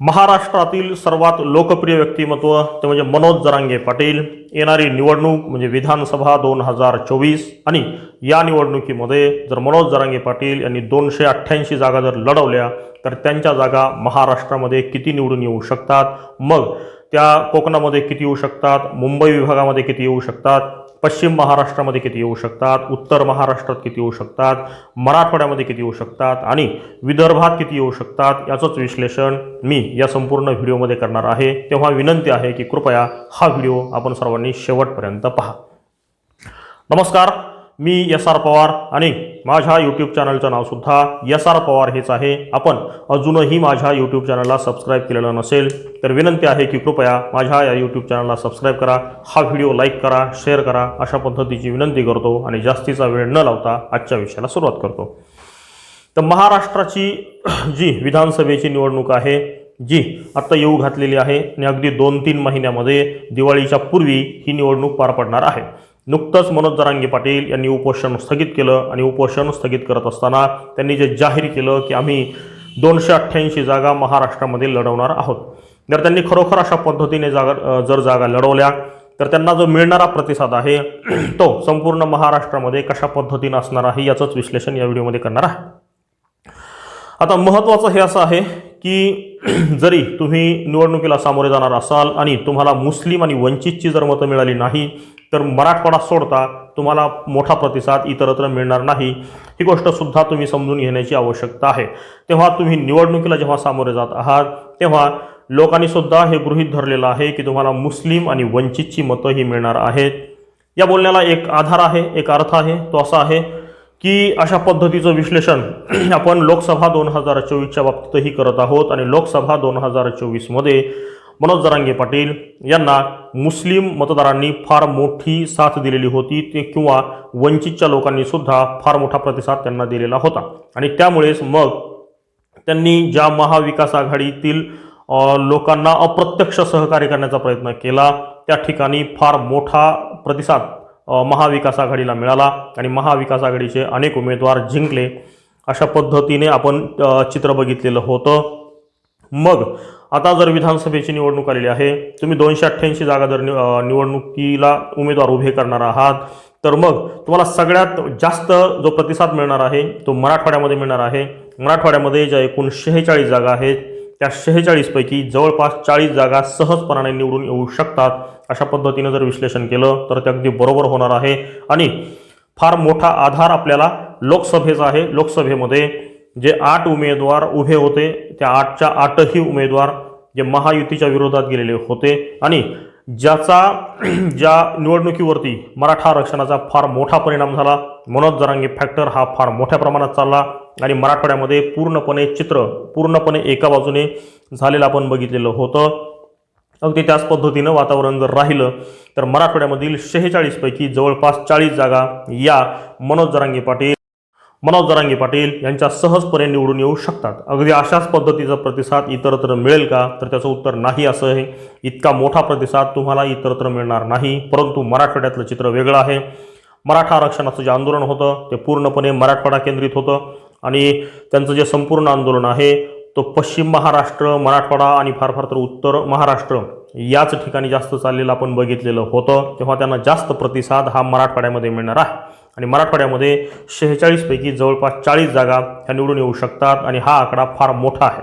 महाराष्ट्रातील सर्वात लोकप्रिय व्यक्तिमत्व ते म्हणजे मनोज जरांगे पाटील. येणारी निवडणूक म्हणजे विधानसभा दोन हजार चोवीस आणि या निवडणुकीमध्ये जर मनोज जरांगे पाटील यांनी दोनशे अठ्ठ्याऐंशी जागा जर लढवल्या तर त्यांच्या जागा महाराष्ट्रामध्ये किती निवडून येऊ शकतात? मग त्या कोकणामध्ये किती येऊ शकतात? मुंबई विभागामध्ये किती येऊ शकतात? पश्चिम महाराष्ट्रामध्ये किती येऊ शकतात? उत्तर महाराष्ट्रात किती येऊ शकतात? मराठवाड्यामध्ये किती येऊ शकतात? आणि विदर्भात किती येऊ शकतात? याचंच विश्लेषण मी या संपूर्ण व्हिडिओमध्ये करणार आहे. तेव्हा विनंती आहे की कृपया हा व्हिडिओ आपण सर्वांनी शेवटपर्यंत पहा. नमस्कार. मी एस आर पवार आणि माझ्या यूट्यूब चॅनलचं नावसुद्धा एस आर पवार हेच आहे. आपण अजूनही माझ्या यूट्यूब चॅनलला सबस्क्राईब केलेलं नसेल तर विनंती आहे की कृपया माझ्या या यूट्यूब चॅनलला सबस्क्राईब करा हा व्हिडिओ लाईक करा शेअर करा अशा पद्धतीची विनंती करतो आणि जास्तीचा वेळ न लावता आजच्या विषयाला सुरुवात करतो. तर महाराष्ट्राची जी विधानसभेची निवडणूक आहे जी आत्ता येऊ घातलेली आहे आणि अगदी दोन तीन महिन्यामध्ये दिवाळीच्या पूर्वी ही निवडणूक पार पडणार आहे. नुकतंच मनोज जरांगे पाटील यांनी उपोषण स्थगित केलं आणि उपोषण स्थगित करत असताना त्यांनी जे जाहीर केलं की आम्ही दोनशे अठ्ठ्याऐंशी जागा महाराष्ट्रामध्ये लढवणार आहोत. जर त्यांनी खरोखर अशा पद्धतीने जागा जर जागा लढवल्या तर त्यांना जो मिळणारा प्रतिसाद आहे तो संपूर्ण महाराष्ट्रामध्ये कशा पद्धतीनं असणार आहे याचंच विश्लेषण या व्हिडिओमध्ये करणार आहे. आता महत्त्वाचं हे असं आहे की जरी तुम्ही निवडणुकीला सामोरे जाणार असाल आणि तुम्हाला मुस्लिम आणि वंचितची जर मतं मिळाली नाही तर मराठवाडा सोडता तुम्हाला मोठा प्रतिसाद इतरत्र मिळणार नाही. ही गोष्टसुद्धा तुम्ही समजून घेण्याची आवश्यकता आहे. तेव्हा तुम्ही निवडणुकीला जेव्हा सामोरे जात आहात तेव्हा लोकांनी सुद्धा हे गृहीत धरलेलं आहे की तुम्हाला मुस्लिम आणि वंचितची मतं ही मिळणार आहेत. या बोलण्याला एक आधार आहे एक अर्थ आहे तो असा आहे की अशा पद्धतीचं विश्लेषण आपण लोकसभा दोन हजार चोवीसच्या बाबतीतही करत आहोत आणि लोकसभा दोन हजार चोवीसमध्ये मनोज जरांगे पाटील यांना मुस्लिम मतदारांनी फार मोठी साथ दिलेली होती ते किंवा वंचितच्या लोकांनी सुद्धा फार मोठा प्रतिसाद त्यांना दिलेला होता. आणि त्यामुळेच मग त्यांनी ज्या महाविकास आघाडीतील लोकांना अप्रत्यक्ष सहकार्य करण्याचा प्रयत्न केला त्या ठिकाणी फार मोठा प्रतिसाद महाविकास आघाडीला मिळाला. आणि महाविकास आघाडीचे अनेक उमेदवार जिंकले. अशा पद्धतीने आपण चित्र बघितलेलं होतं. मग आता जर विधानसभेची निवडणूक आलेली आहे तुम्ही दोनशे अठ्ठ्याऐंशी जागा जर नि- निवडणुकीला उमेदवार उभे करणार आहात तर मग तुम्हाला सगळ्यात जास्त जो प्रतिसाद मिळणार आहे तो मराठवाड्यामध्ये मिळणार आहे. मराठवाड्यामध्ये ज्या एकूण शेहेचाळीस जागा आहेत त्या शेहेचाळीसपैकी जवळपास चाळीस जागा सहजपणाने निवडून येऊ शकतात अशा पद्धतीनं जर विश्लेषण केलं तर ते अगदी बरोबर होणार आहे. आणि फार मोठा आधार आपल्याला लोकसभेचा आहे. लोकसभेमध्ये जे आठ उमेदवार उभे होते त्या आठच्या आठही उमेदवार जे महायुतीच्या विरोधात गेलेले होते. आणि ज्याचा ज्या निवडणुकीवरती मराठा आरक्षणाचा फार मोठा परिणाम झाला मनोज जरांगे फॅक्टर हा फार मोठ्या प्रमाणात चालला. आणि मराठवाड्यामध्ये पूर्णपणे चित्र पूर्णपणे एका बाजूने झालेलं आपण बघितलेलं होतं. अगदी त्याच पद्धतीनं वातावरण जर राहिलं तर मराठवाड्यामधील शेहेचाळीसपैकी जवळपास चाळीस जागा या मनोज जरांगे पाटील मनोज जरांगी पाटील यांच्या सहजपणे निवडून येऊ शकतात. अगदी अशाच पद्धतीचा प्रतिसाद इतरत्र मिळेल का? तर त्याचं उत्तर नाही असं आहे. इतका मोठा प्रतिसाद तुम्हाला इतरत्र मिळणार नाही. परंतु मराठवाड्यातलं चित्र वेगळं आहे. मराठा आरक्षणाचं जे आंदोलन होतं ते पूर्णपणे मराठवाडा केंद्रित होतं. आणि त्यांचं जे संपूर्ण आंदोलन आहे तो पश्चिम महाराष्ट्र मराठवाडा आणि फार फार तर उत्तर महाराष्ट्र याच ठिकाणी जास्त चाललेलं आपण बघितलेलं होतं. तेव्हा त्यांना जास्त प्रतिसाद हा मराठवाड्यामध्ये मिळणार आहे. आणि मराठवाड्यामध्ये शेहेचाळीसपैकी जवळपास चाळीस जागा ह्या निवडून येऊ शकतात आणि हा आकडा फार मोठा आहे.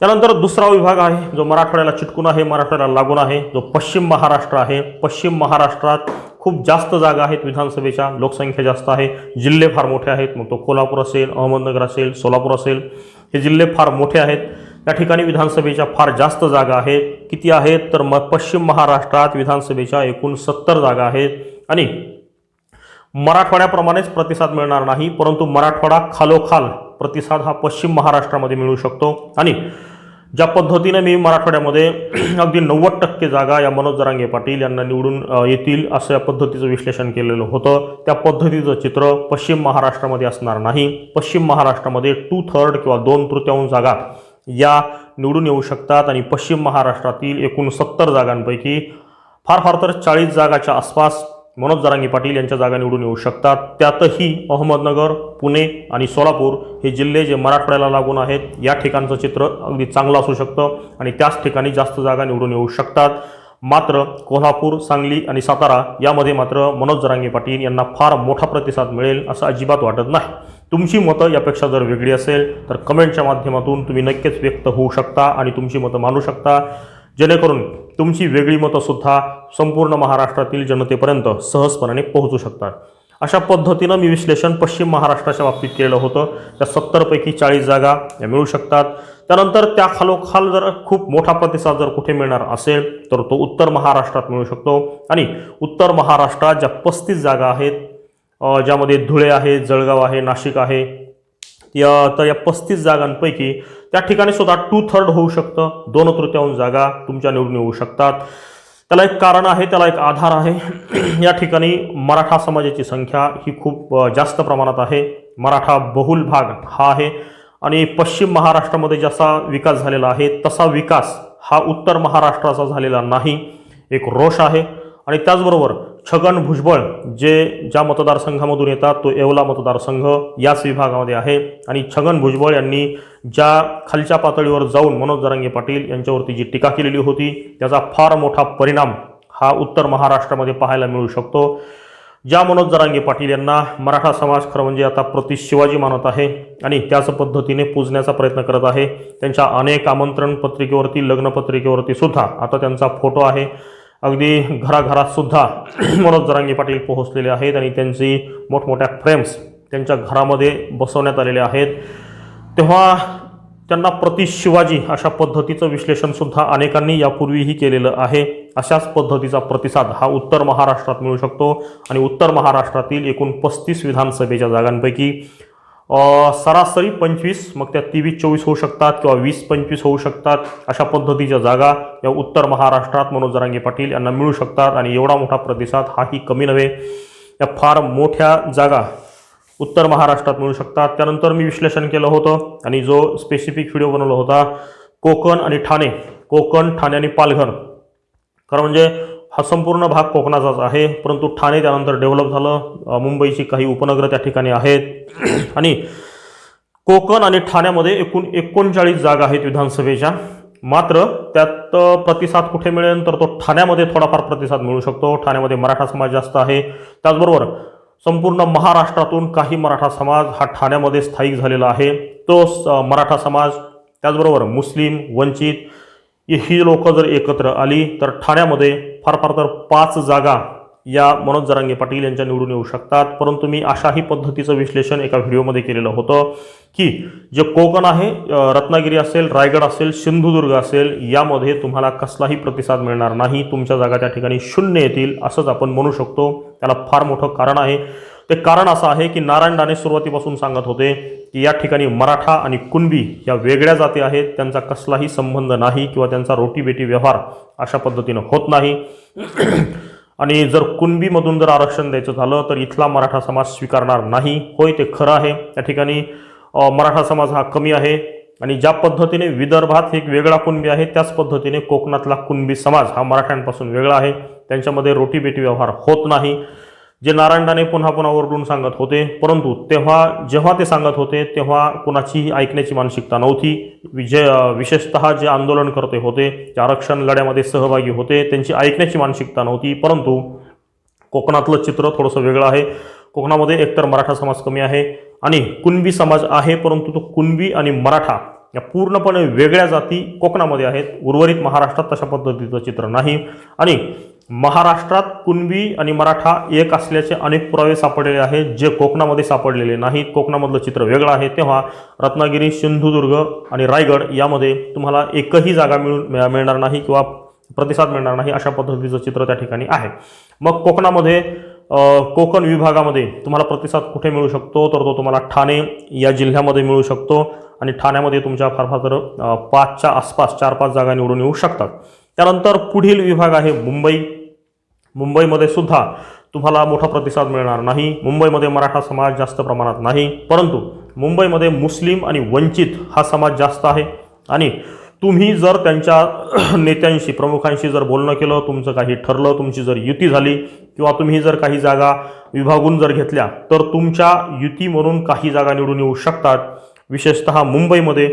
त्यानंतर दुसरा विभाग आहे जो मराठवाड्याला चिटकून आहे मराठवाड्याला लागून आहे जो पश्चिम महाराष्ट्र आहे. पश्चिम महाराष्ट्रात खूप जास्त जागा आहेत विधानसभेच्या लोकसंख्या जास्त आहे जिल्हे फार मोठे आहेत. मग तो कोल्हापूर असेल अहमदनगर असेल सोलापूर असेल हे जिल्हे फार मोठे आहेत. या ठिकाणी विधानसभेच्या फार जास्त जागा आहेत. किती आहेत? तर मग पश्चिम महाराष्ट्रात विधानसभेच्या एकूण सत्तर जागा आहेत. आणि मराठवाड्याप्रमाणेच प्रतिसाद मिळणार नाही परंतु मराठवाडा खालोखाल प्रतिसाद हा पश्चिम महाराष्ट्रामध्ये मिळू शकतो. आणि ज्या पद्धतीने मी मराठवाड्यामध्ये अगदी नव्वद टक्के जागा या मनोज जरांगे पाटील यांना निवडून येतील असं या पद्धतीचं विश्लेषण केलेलं होतं. त्या पद्धतीचं चित्र पश्चिम महाराष्ट्रामध्ये असणार नाही. पश्चिम महाराष्ट्रामध्ये टू थर्ड किंवा दोन तृतीयांश जागा या निवडून येऊ शकतात आणि पश्चिम महाराष्ट्रातील एकूण सत्तर जागांपैकी फार फार तर चाळीस जागाच्या आसपास मनोज जारांगी पाटील यांच्या जागा निवडून येऊ शकतात. त्यातही अहमदनगर पुणे आणि सोलापूर हे जिल्हे जे मराठवाड्याला लागून आहेत या ठिकाणचं चित्र अगदी चांगलं असू शकतं आणि त्याच ठिकाणी जास्त जागा निवडून येऊ शकतात. मात्र कोल्हापूर सांगली आणि सातारा यामध्ये मात्र मनोज जरांगे पाटील यांना फार मोठा प्रतिसाद मिळेल असं अजिबात वाटत नाही. तुमची मतं यापेक्षा जर वेगळी असेल तर कमेंटच्या माध्यमातून तुम्ही नक्कीच व्यक्त होऊ शकता आणि तुमची मतं मांडू शकता. जेणेकरून तुमची वेगळी मतंसुद्धा संपूर्ण महाराष्ट्रातील जनतेपर्यंत सहजपणाने पोहोचू शकतात. अशा पद्धतीनं मी विश्लेषण पश्चिम महाराष्ट्राच्या बाबतीत केलं होतं. त्या सत्तरपैकी चाळीस जागा या मिळू शकतात. त्यानंतर त्या खालोखाल जर खूप मोठा प्रतिसाद जर कुठे मिळणार असेल तर तो उत्तर महाराष्ट्रात मिळू शकतो. आणि उत्तर महाराष्ट्रात ज्या पस्तीस जागा आहेत ज्यामध्ये धुळे आहे जळगाव आहे नाशिक आहे या तर या पस्तीस जागांपैकी त्या ठिकाणी सुद्धा टू थर्ड होऊ शकतं. दोन तृतीयांश जागा तुमच्या निवडून येऊ शकतात. त्याला एक कारण आहे त्याला एक आधार आहे. या ठिकाणी मराठा समाजाची संख्या ही खूप जास्त प्रमाणात आहे. मराठा बहुल भाग हा आहे. आणि पश्चिम महाराष्ट्रामध्ये जसा विकास झालेला आहे तसा विकास हा उत्तर महाराष्ट्राचा झालेला नाही. एक रोष आहे. आणि त्याचबरोबर छगन भुजबळ जे ज्या मतदारसंघामधून येतात तो येवला मतदारसंघ याच विभागामध्ये आहे. आणि छगन भुजबळ यांनी ज्या खालच्या पातळीवर जाऊन मनोज जरांगे पाटील यांच्यावरती जी टीका केलेली होती त्याचा फार मोठा परिणाम हा उत्तर महाराष्ट्रामध्ये पाहायला मिळू शकतो. ज्या मनोज जरांगे पाटील यांना मराठा समाज खरं म्हणजे आता प्रति शिवाजी मानत आहे आणि त्याच पद्धतीने पूजण्याचा प्रयत्न करत आहे. त्यांच्या अनेक आमंत्रण पत्रिकेवरती लग्न पत्रिकेवरती सुद्धा आता त्यांचा फोटो आहे. अगदी घराघरात सुद्धा मनोज जरांगे पाटील पोहोचलेले आहेत आणि त्यांची मोठमोठ्या फ्रेम्स त्यांच्या घरामध्ये बसवण्यात आलेले आहेत. तेव्हा त्यांना प्रति शिवाजी अशा पद्धतीचं विश्लेषणसुद्धा अनेकांनी यापूर्वीही केलेलं आहे. अशाच पद्धतीचा प्रतिसाद हा उत्तर महाराष्ट्रात मिळू शकतो आणि उत्तर महाराष्ट्रातील एकूण पस्तीस विधानसभेच्या जागांपैकी सरासरी पंचवीस मग त्या तेवीस चोवीस होऊ शकतात किंवा वीस पंचवीस होऊ शकतात अशा पद्धतीच्या जागा या उत्तर महाराष्ट्रात मनोज जरांगे पाटील यांना मिळू शकतात आणि एवढा मोठा प्रतिसाद हाही कमी नव्हे. या फार मोठ्या जागा उत्तर महाराष्ट्रात मिळू शकतात. त्यानंतर मी विश्लेषण केलं होतं आणि जो स्पेसिफिक व्हिडिओ बनवला होता कोकण आणि ठाणे कोकण ठाणे आणि पालघर. खरं म्हणजे हा संपूर्ण भाग कोकणाचाच आहे. परंतु ठाणे त्यानंतर डेव्हलप झालं. मुंबईची काही उपनगरं त्या ठिकाणी आहेत. आणि कोकण आणि ठाण्यामध्ये एकूण एकोणचाळीस जागा आहेत विधानसभेच्या. मात्र त्यात प्रतिसाद कुठे मिळेल? तर तो ठाण्यामध्ये थोडाफार प्रतिसाद मिळू शकतो. ठाण्यामध्ये मराठा समाज जास्त आहे. त्याचबरोबर संपूर्ण महाराष्ट्रातून काही मराठा समाज हा ठाण्यामध्ये स्थायिक झालेला आहे. तो स- मराठा समाज त्याचबरोबर मुस्लिम वंचित ही लोक जर एकत्र आली तर ठाण्यामध्ये फार फार तर पाच जागा या मनोज जरांगे पाटील यांच्या निवडून येऊ शकतात. परंतु मी अशाही पद्धतीचं विश्लेषण एका व्हिडिओमध्ये केलेलं होतं की जे कोकण आहे रत्नागिरी असेल रायगड असेल सिंधुदुर्ग असेल यामध्ये तुम्हाला कसलाही प्रतिसाद मिळणार नाही. तुमच्या जागा त्या ठिकाणी शून्य येतील असंच आपण म्हणू शकतो. त्याला फार मोठं कारण आहे. ते कारण असं आहे की नारायण दाने सुरुवातीपासून सांगत होते की या ठिकाणी मराठा आणि कुणबी या वेगळ्या जाती आहेत त्यांचा कसलाही संबंध नाही किंवा त्यांचा रोटीबेटी व्यवहार अशा पद्धतीनं होत नाही. आणि जर कुणबीमधून जर आरक्षण द्यायचं झालं तर इथला मराठा समाज स्वीकारणार नाही. होय ते खरं आहे. त्या ठिकाणी मराठा समाज हा कमी आहे. आणि ज्या पद्धतीने विदर्भात एक वेगळा कुणबी आहे त्याच पद्धतीने कोकणातला कुणबी समाज हा मराठ्यांपासून वेगळा आहे. त्यांच्यामध्ये रोटीबेटी व्यवहार होत नाही. जे नारायणदाने पुन्हा पुन्हा ओरडून सांगत होते परंतु तेव्हा जेव्हा ते सांगत होते तेव्हा कुणाचीही ऐकण्याची मानसिकता नव्हती. विजय विशेषतः जे आंदोलनकर्ते होते जे आरक्षण लढ्यामध्ये सहभागी होते त्यांची ऐकण्याची मानसिकता नव्हती परंतु कोकणातलं चित्र थोडंसं वेगळं आहे. कोकणामध्ये एकतर मराठा समाज कमी आहे आणि कुणबी समाज आहे परंतु तो कुणबी आणि मराठा या पूर्णपणे वेगळ्या जाती कोकणामध्ये आहेत. उर्वरित महाराष्ट्रात तशा पद्धतीचं चित्र नाही. आणि महाराष्ट्रात कुणबी आणि मराठा एक असल्याचे अनेक पुरावे सापडलेले आहेत. जे कोकणामध्ये सापडलेले नाहीत. कोकणामधलं चित्र वेगळं आहे. तेव्हा रत्नागिरी सिंधुदुर्ग आणि रायगड यामध्ये तुम्हाला एकही जागा मिळून मिळणार नाही किंवा प्रतिसाद मिळणार नाही अशा पद्धतीचं चित्र त्या ठिकाणी आहे. मग कोकणामध्ये कोकण विभागामध्ये तुम्हाला प्रतिसाद कुठे मिळू शकतो? तर तो तुम्हाला ठाणे या जिल्ह्यामध्ये मिळू शकतो आणि ठाण्यामध्ये तुमच्या फार फार तर पाचच्या आसपास चार पाच जागा निवडून येऊ शकतात. त्यानंतर पुढील विभाग आहे मुंबई. मुंबईमध्ये सुद्धा तुम्हाला मोठा प्रतिसाद मिळणार नाही. मुंबईमध्ये मराठा समाज जास्त प्रमाणात नाही. परंतु मुंबईमध्ये मुस्लिम आणि वंचित हा समाज जास्त आहे. आणि तुम्ही जर त्यांच्या नेत्यांशी प्रमुखांशी जर बोलणं केलं तुमचं काही ठरलं तुमची जर युती झाली किंवा तुम्ही जर काही जागा विभागून जर घेतल्या तर तुमच्या युतीमधून काही जागा निवडून येऊ शकतात. विशेषतः मुंबईमध्ये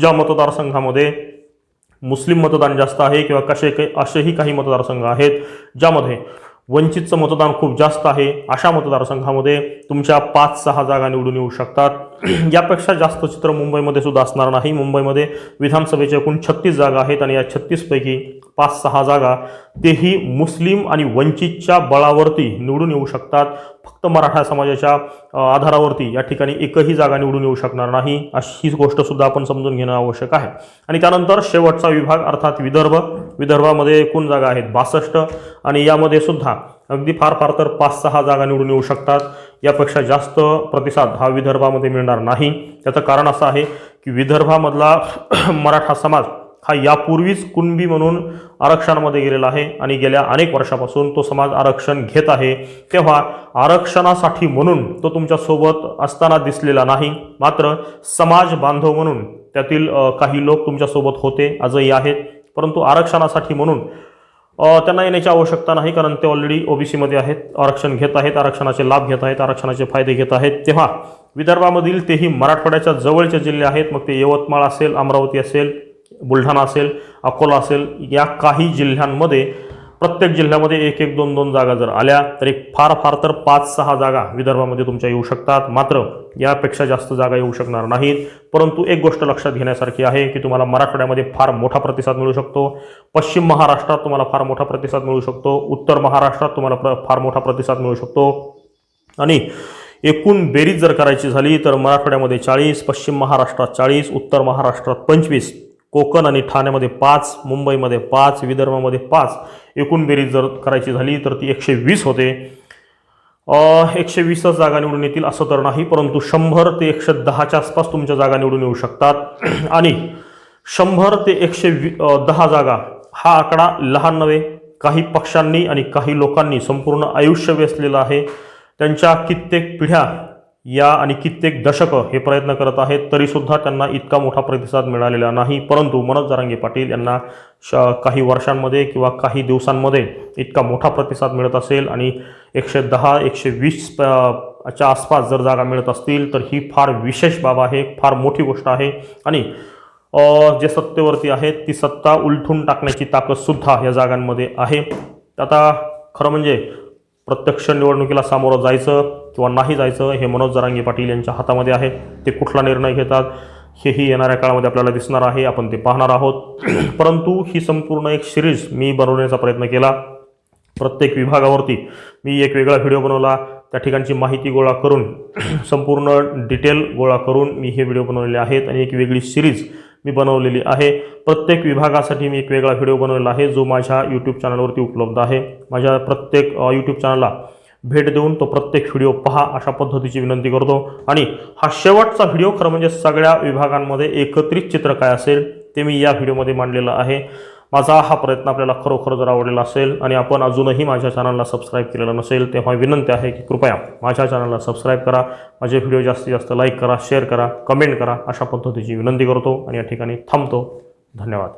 ज्या मतदारसंघामध्ये मुस्लिम मतदान जास्त आहे किंवा कसे काही असेही काही मतदारसंघ आहेत ज्यामध्ये वंचितचं मतदान खूप जास्त आहे अशा मतदारसंघामध्ये तुमच्या पाच सहा जागा निवडून येऊ शकतात. यापेक्षा जास्त चित्र मुंबईमध्ये सुद्धा असणार नाही. मुंबईमध्ये विधानसभेच्या एकूण छत्तीस जागा आहेत आणि या छत्तीसपैकी पाच सहा जागा तेही मुस्लिम आणि वंचितच्या बळावरती निवडून येऊ शकतात. फक्त मराठा समाजाच्या आधारावरती या ठिकाणी एकही जागा निवडून येऊ शकणार नाही अशी गोष्टसुद्धा आपण समजून घेणं आवश्यक आहे. आणि त्यानंतर शेवटचा विभाग अर्थात विदर्भ. विदर्भामध्ये एकूण जागा आहेत बासष्ट आणि यामध्ये सुद्धा अगदी फार फार तर पाच सहा जागा निवडून येऊ शकतात. यापेक्षा जास्त प्रतिसाद हा विदर्भामध्ये मिळणार नाही. त्याचं कारण असं आहे की विदर्भामधला मराठा समाज हा यापूर्वीच कुणबी म्हणून आरक्षणामध्ये गेलेला आहे आणि गेल्या अनेक वर्षापासून तो समाज आरक्षण घेत आहे. तेव्हा आरक्षणासाठी म्हणून तो तुमच्यासोबत असताना दिसलेला नाही. मात्र समाज बांधव म्हणून त्यातील काही लोक तुमच्यासोबत होते आजही आहेत. परंतु आरक्षणासाठी म्हणून त्यांना येण्याची आवश्यकता नाही कारण ते ऑलरेडी ओबीसीमध्ये आहेत आरक्षण घेत आहेत आरक्षणाचे लाभ घेत आहेत आरक्षणाचे फायदे घेत आहेत. तेव्हा विदर्भामधील तेही मराठवाड्याच्या जवळचे जिल्हे आहेत. मग ते यवतमाळ असेल अमरावती असेल बुलढाणा असेल अकोला असेल या काही जिल्ह्यांमध्ये प्रत्येक जिल्ह्यामध्ये एक एक दोन दोन जागा जर आल्या तर एक फार फार तर पाच सहा जागा विदर्भामध्ये तुमच्या येऊ शकतात. मात्र यापेक्षा जास्त जागा येऊ शकणार नाहीत. परंतु एक गोष्ट लक्षात घेण्यासारखी आहे की तुम्हाला मराठवाड्यामध्ये फार मोठा प्रतिसाद मिळू शकतो. पश्चिम महाराष्ट्रात तुम्हाला फार मोठा प्रतिसाद मिळू शकतो. उत्तर महाराष्ट्रात तुम्हाला प्र फार मोठा प्रतिसाद मिळू शकतो. आणि एकूण बेरीज जर करायची झाली तर मराठवाड्यामध्ये चाळीस पश्चिम महाराष्ट्रात चाळीस उत्तर महाराष्ट्रात पंचवीस. कोकण आणि ठाण्यामध्ये पाच मुंबईमध्ये पाच विदर्भामध्ये पाच. एकूण बेरीज जर करायची झाली तर ती एकशे वीस होते. एकशे वीसच जागा निवडून येतील असं तर नाही परंतु शंभर ते एकशे दहाच्या आसपास तुमच्या जागा निवडून येऊ शकतात. आणि शंभर ते एकशे वी दहा जागा हा आकडा लहान नव्हे काही पक्षांनी आणि काही लोकांनी संपूर्ण आयुष्य वेचलेलं आहे. त्यांच्या कित्येक पिढ्या या आणि कित्येक दशकं हे प्रयत्न करत आहेत तरीसुद्धा त्यांना इतका मोठा प्रतिसाद मिळालेला नाही. परंतु मनोज जारंगे पाटील यांना श काही वर्षांमध्ये किंवा काही दिवसांमध्ये इतका मोठा प्रतिसाद मिळत असेल आणि एकशे दहा एकशे वीस च्या आसपास जर जागा मिळत असतील तर ही फार विशेष बाब आहे फार मोठी गोष्ट आहे. आणि जे सत्तेवरती आहेत ती सत्ता उलथून टाकण्याची ताकदसुद्धा या जागांमध्ये आहे. आता खरं म्हणजे प्रत्यक्ष निवडणुकीला सामोरं जायचं किंवा नाही जायचं हे मनोज जरांगे पाटील यांच्या हातामध्ये आहे. ते कुठला निर्णय घेतात हेही येणाऱ्या काळामध्ये आपल्याला दिसणार आहे. आपण ते पाहणार आहोत. परंतु ही संपूर्ण एक सिरीज मी बनवण्याचा प्रयत्न केला. प्रत्येक विभागावरती मी एक वेगळा व्हिडिओ बनवला. त्या ठिकाणची माहिती गोळा करून संपूर्ण डिटेल गोळा करून मी हे व्हिडिओ बनवलेले आहेत. आणि एक वेगळी सिरीज मी बनवलेली आहे. प्रत्येक विभागासाठी मी एक वेगळा व्हिडिओ बनवलेला आहे जो माझ्या यूट्यूब चॅनलवरती उपलब्ध आहे. माझ्या प्रत्येक यूट्यूब चॅनलला भेट देऊन तो प्रत्येक व्हिडिओ पहा अशा पद्धतीची विनंती करतो. आणि हा शेवटचा व्हिडिओ खरं म्हणजे सगळ्या विभागांमध्ये एकत्रित चित्र काय असेल ते मी या व्हिडिओमध्ये मांडलेलं आहे. माझा हा प्रयत्न आपल्याला खरोखर जर आवडलेला असेल आणि आपण अजूनही माझ्या चॅनलला सबस्क्राईब केलेला नसेल तेव्हा विनंती आहे की कृपया माझ्या चॅनलला सबस्क्राईब करा. माझे व्हिडिओ जास्तीत जास्त लाईक करा शेअर करा कमेंट करा. अशा पद्धतीची विनंती करतो आणि या ठिकाणी थांबतो. धन्यवाद.